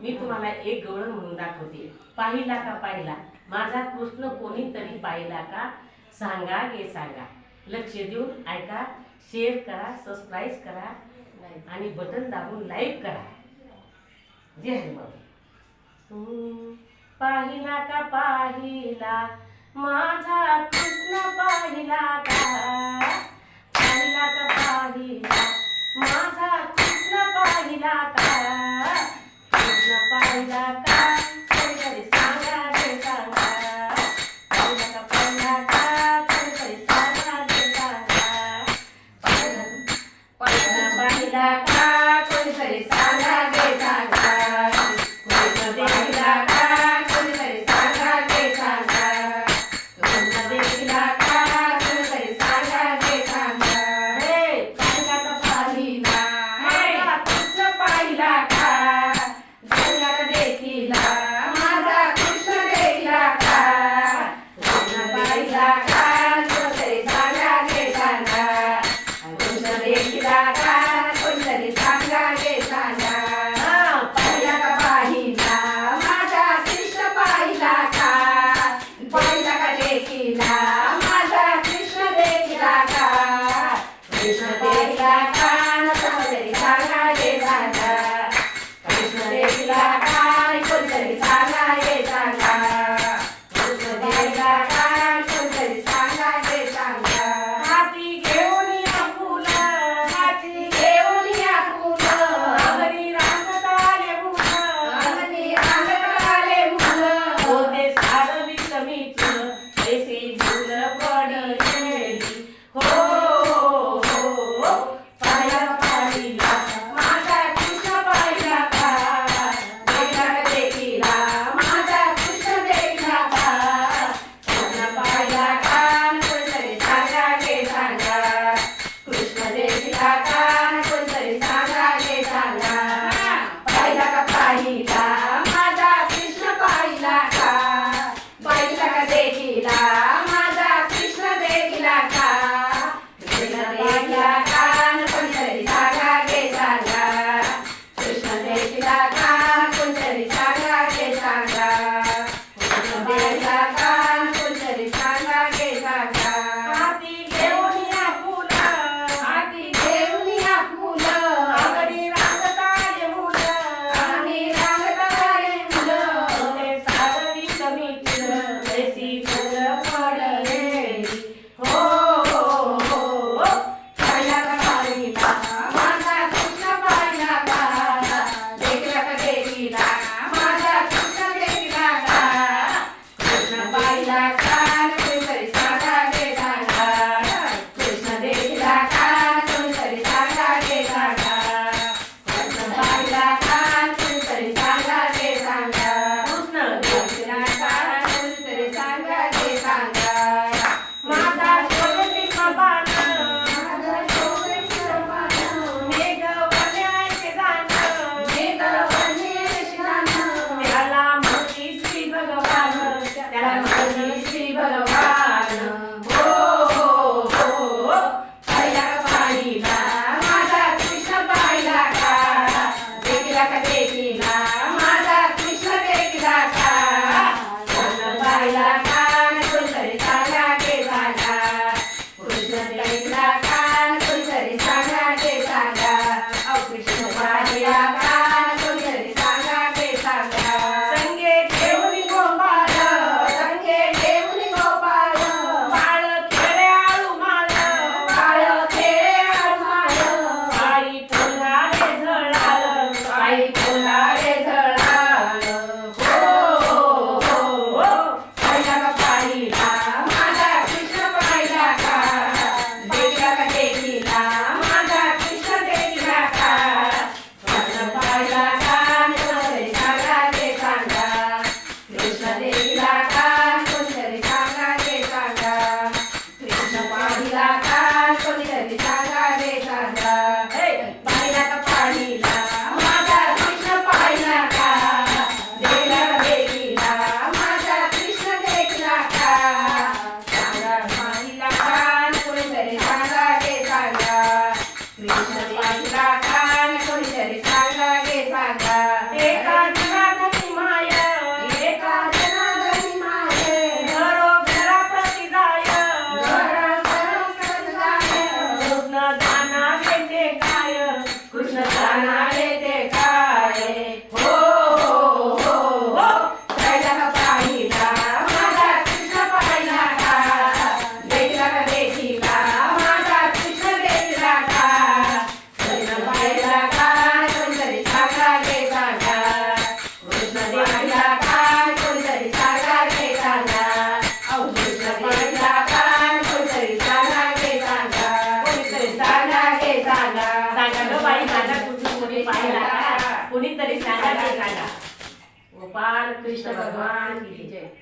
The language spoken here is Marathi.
मी तुम्हाला एक गवळण म्हणून दाखवते. पाहिला का पाहिला? माझा कृष्ण कोणीतरी पाहिला का? सांगा गे सांगा. लक्ष देऊन ऐका शेअर करा सबस्क्राईब करा आणि बटन दाबून लाईक करा. जय हनुमान. पाहिला का पाहिला? माझा Feliz año. Essa पाहिला. का? कुणीतरी सांगा ते गोपाल कृष्ण भगवान की जय.